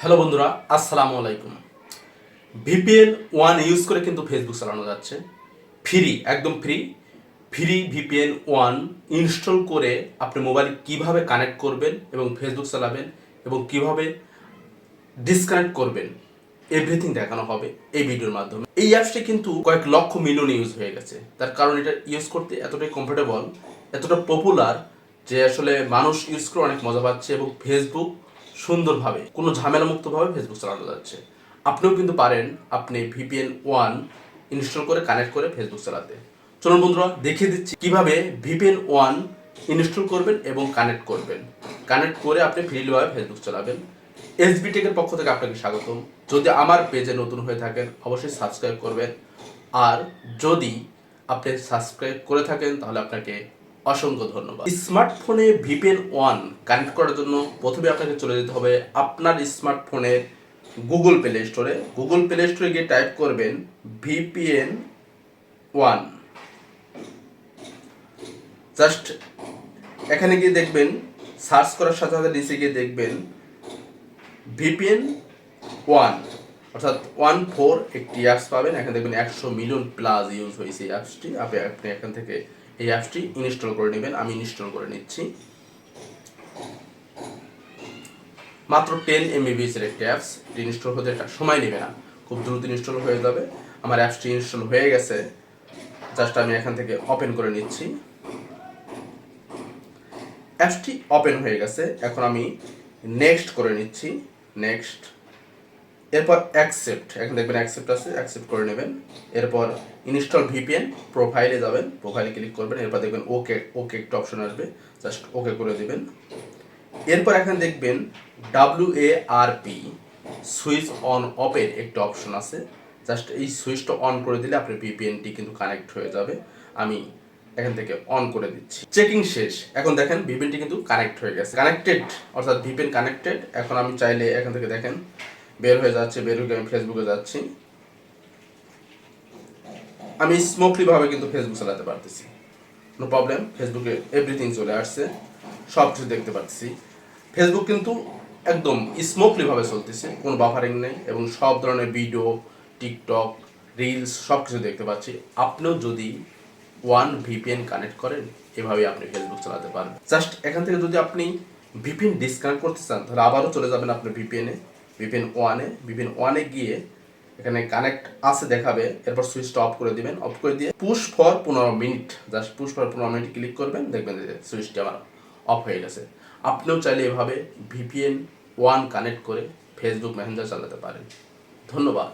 Hello বন্ধুরা, আসসালামু আলাইকুম। ভিপিএন ওয়ান ইউজ করে কিন্তু ফেসবুক চালানো যাচ্ছে। ফ্রি একদম free free VPN one install করে আপনি মোবাইল কীভাবে কানেক্ট করবেন এবং ফেসবুক চালাবেন এবং কীভাবে ডিসকানেক্ট করবেন এভরিথিং দেখানো হবে এই ভিডিওর মাধ্যমে। এই অ্যাপসটি কিন্তু কয়েক লক্ষ মিলিয়ন ইউজ হয়ে গেছে। তার কারণ এটা ইউজ করতে এতটাই কমফোর্টেবল এতটা পপুলার যে আসলে মানুষ ইউজ করে অনেক মজা পাচ্ছে এবং ফেসবুক সুন্দরভাবে, কোনো ঝামেলামুক্তভাবে ফেসবুক চালানো যাচ্ছে। আপনিও কিন্তু পারেন আপনি ভিপিএন ওয়ান ইনস্টল করে কানেক্ট করে ফেসবুক চালাতে। চলুন বন্ধুরা, দেখিয়ে দিচ্ছি কীভাবে ভিপিএন ওয়ান ইনস্টল করবেন এবং কানেক্ট করবেন। কানেক্ট করে আপনি ফ্রিলিভাবে ফেসবুক চালাবেন। এসবি টেকের পক্ষ থেকে আপনাকে স্বাগতম। যদি আমার পেজে নতুন হয়ে থাকেন, অবশ্যই সাবস্ক্রাইব করবেন। আর যদি আপনি সাবস্ক্রাইব করে থাকেন, তাহলে আপনাকে অসংখ্য ধন্যবাদ। স্মার্টফোনে ভিপিএন ওয়ান কানেক্ট করার জন্য প্রথমে আপনাকে চলে যেতে হবে আপনার স্মার্টফোনের গুগল প্লে স্টোরে। গুগল প্লে স্টোরে গিয়ে টাইপ করবেন ভিপিএন ওয়ান। জাস্ট এখানে গিয়ে দেখবেন সার্চ করার সাথে সাথে নিচে গিয়ে দেখবেন ভিপিএন ওয়ান। অর্থাৎ ওয়ান ফোর একটি অ্যাপস পাবেন। এখানে দেখবেন একশো মিলিয়ন প্লাস ইউজ হয়েছে অ্যাপসটি আপনি এখান থেকে এই অ্যাপসটি ইনস্টল করে নেবেন, আমি ইনস্টল করে নিচ্ছি। মাত্র টেন এমবিবিএস এর একটি অ্যাপস ইনস্টল হতে একটা সময় নেবে না। খুব দ্রুত ইনস্টল হয়ে যাবে। আমার অ্যাপসটি ইনস্টল হয়ে গেছে। জাস্ট আমি এখান থেকে ওপেন করে নিচ্ছি। অ্যাপসটি ওপেন হয়ে গেছে। এখন আমি নেক্সট করে নিচ্ছি। নেক্সট। এরপর অ্যাকসেপ্ট এখন দেখবেন অ্যাকসেপ্ট আছে অ্যাকসেপ্ট করে নেবেন। এরপর ইনস্টল ভিপিএন প্রোফাইলে যাবেন প্রোফাইলে ক্লিক করবেন, এরপর দেখবেন ওকে ওকে একটা অপশন আসবে জাস্ট ওকে করে দেবেন। এরপর এখানে দেখবেন W A R P switch on অফের একটা অপশন আছে। জাস্ট এই সুইচটা অন করে দিলে আপনার ভিপিএনটি কিন্তু কানেক্ট হয়ে যাবে। আমি এখান থেকে অন করে দিচ্ছি। চেকিং শেষ। এখন দেখেন ভিপিএনটি কিন্তু কানেক্ট হয়ে গেছে। কানেক্টেড অর্থাৎ ভিপিএন কানেক্টেড এখন আমি চাইলে এখান থেকে দেখেন বের হয়ে যাচ্ছে বের হয়ে আমি ফেসবুকে যাচ্ছি। আমি স্মুথলি ভাবে কিন্তু ফেসবুক চালাতে পারতেছি। নো প্রবলেম ফেসবুকে এভরিথিং চলে আসছে সব কিছু দেখতে পাচ্ছি ফেসবুক কিন্তু একদম স্মুথলি ভাবে চলতেছে, কোনো বাফারিং নেই এবং সব ধরনের ভিডিও টিকটক রিলস সব কিছু দেখতে পাচ্ছি। আপনিও যদি ওয়ান ভিপিএন কানেক্ট করেন এভাবে আপনি ফেসবুক চালাতে পারবেন। জাস্ট এখান থেকে যদি আপনি ভিপিএন ডিসকানেক্ট করতে চান, তাহলে আবারও চলে যাবেন আপনার ভিপিএনে ভিপিএন ওয়ানে ভিপিএন ওয়ানে গিয়ে এখানে কানেক্ট আছে দেখাবে, এরপর সুইচটা অফ করে দিবেন অফ করে দিয়ে পুশ ফর পনেরো মিনিট জাস্ট পুশ ফর পনেরো মিনিট ক্লিক করবেন, দেখবেন যে সুইচটি আমার অফ হয়ে গেছে। আপনিও চাইলে এভাবে ভিপিএন ওয়ান কানেক্ট করে ফেসবুক মেসেঞ্জার চালাতে পারেন। ধন্যবাদ।